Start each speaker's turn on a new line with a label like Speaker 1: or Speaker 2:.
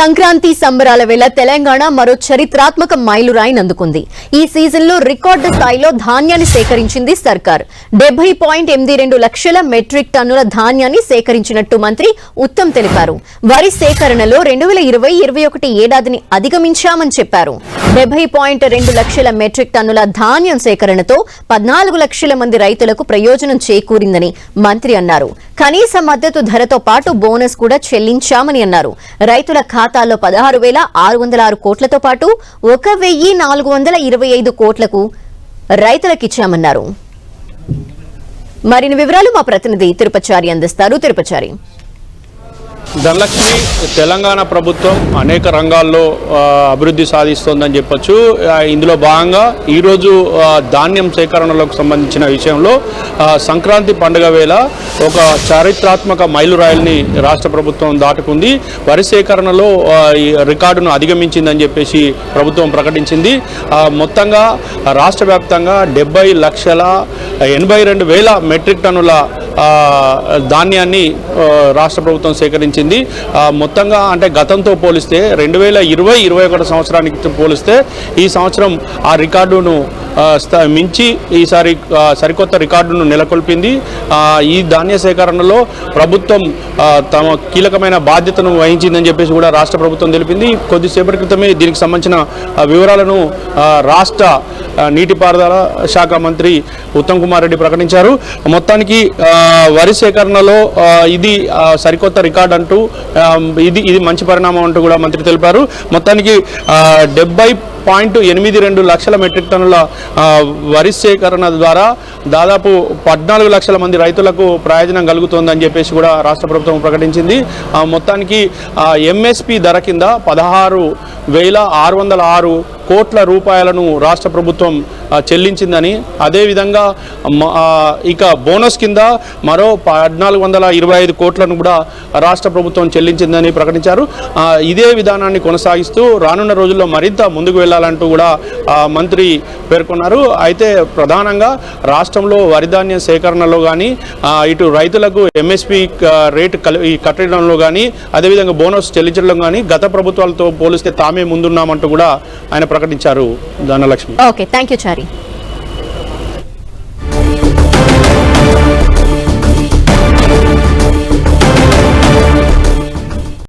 Speaker 1: సంక్రాంతి సంబరాల వేళ తెలంగాణ మరో చరిత్రాత్మక మైలురాయిని అందుకుంది. ఈ సీజన్లో రికార్డు స్థాయిలో ధాన్యాన్ని సేకరించింది సర్కార్. డెబ్బై పాయింట్ ఎనిమిది రెండు లక్షల మెట్రిక్ టన్నుల ధాన్యాన్ని సేకరించినట్టు మంత్రి ఉత్తమ్ తెలిపారు. వరి సేకరణలో రెండు వేల ఇరవై ఇరవై ఒకటి ఏడాదిని అధిగమించామని చెప్పారు. డెబ్బై పాయింట్ రెండు లక్షల మెట్రిక్ టన్నుల ధాన్యం సేకరణతో పద్నాలుగు లక్షల మంది రైతులకు ప్రయోజనం చేకూరిందని మంత్రి అన్నారు. కనీస మద్దతు ధరతో పాటు బోనస్ కూడా చెల్లించామని అన్నారు. రైతుల ఖాతాల్లో పదహారు వేల ఆరు వందల ఆరు కోట్లతో పాటు ఒక వెయ్యి నాలుగు వందల ఇరవై ఐదు కోట్లకు రైతులకిచ్చామన్నారు. మరిన్ని వివరాలు మా ప్రతినిధి తిరుపచారి అందిస్తారు. తిరుపచారి
Speaker 2: ధనలక్ష్మి తెలంగాణ ప్రభుత్వం అనేక రంగాల్లో అభివృద్ధి సాధిస్తోందని చెప్పొచ్చు. ఇందులో భాగంగా ఈరోజు ధాన్యం సేకరణలకు సంబంధించిన విషయంలో సంక్రాంతి పండుగ వేళ ఒక చారిత్రాత్మక మైలురాయల్ని రాష్ట్ర ప్రభుత్వం దాటుకుంది. వరి సేకరణలో ఈ రికార్డును అధిగమించిందని చెప్పేసి ప్రభుత్వం ప్రకటించింది. మొత్తంగా రాష్ట్ర వ్యాప్తంగా లక్షల ఎనభై రెండు వేల మెట్రిక్ టన్నుల ధాన్యాన్ని రాష్ట్ర ప్రభుత్వం సేకరించింది. మొత్తంగా అంటే గతంతో పోలిస్తే రెండు వేల ఇరవై ఇరవై ఒకటి సంవత్సరానికి పోలిస్తే ఈ సంవత్సరం ఆ రికార్డును మించి ఈసారి సరికొత్త రికార్డును నెలకొల్పింది. ఈ ధాన్య సేకరణలో ప్రభుత్వం తమ కీలకమైన బాధ్యతను వహించిందని చెప్పేసి కూడా రాష్ట్ర ప్రభుత్వం తెలిపింది. కొద్దిసేపటి క్రితమే దీనికి సంబంధించిన వివరాలను రాష్ట్ర నీటిపారుదల శాఖ మంత్రి ఉత్తమ్ కుమార్ రెడ్డి ప్రకటించారు. మొత్తానికి వరి సేకరణలో ఇది సరికొత్త రికార్డ్ అంటూ ఇది ఇది మంచి పరిణామం అంటూ కూడా మంత్రి తెలిపారు. మొత్తానికి డెబ్బై పాయింట్ ఎనిమిది రెండు లక్షల మెట్రిక్ టన్నుల వరి సేకరణ ద్వారా దాదాపు పద్నాలుగు లక్షల మంది రైతులకు ప్రయోజనం కలుగుతోందని చెప్పేసి కూడా రాష్ట్ర ప్రభుత్వం ప్రకటించింది. ఆ, మొత్తానికి ఎంఎస్పి ధర కింద పదహారు వేల ఆరు వందల ఆరు కోట్ల రూపాయలను రాష్ట్ర ప్రభుత్వం చెల్లించిందని. అదేవిధంగా ఇక బోనస్ కింద మరో పద్నాలుగు వందల ఇరవై ఐదు కోట్లను కూడా రాష్ట్ర ప్రభుత్వం చెల్లించిందని ప్రకటించారు. ఇదే విధానాన్ని కొనసాగిస్తూ రానున్న రోజుల్లో మరింత ముందుకు వెళ్ళాలంటూ కూడా మంత్రి పేర్కొన్నారు. అయితే ప్రధానంగా రాష్ట్రంలో వరిధాన్య సేకరణలో కానీ ఇటు రైతులకు ఎంఎస్పి రేటు కట్టడంలో కానీ అదేవిధంగా బోనస్ చెల్లించడంలో కానీ గత ప్రభుత్వాలతో పోలిస్తే తామే ముందున్నామంటూ కూడా ఆయన ప్రకటించారు Dhanalakshmi.
Speaker 1: Okay thank you Chary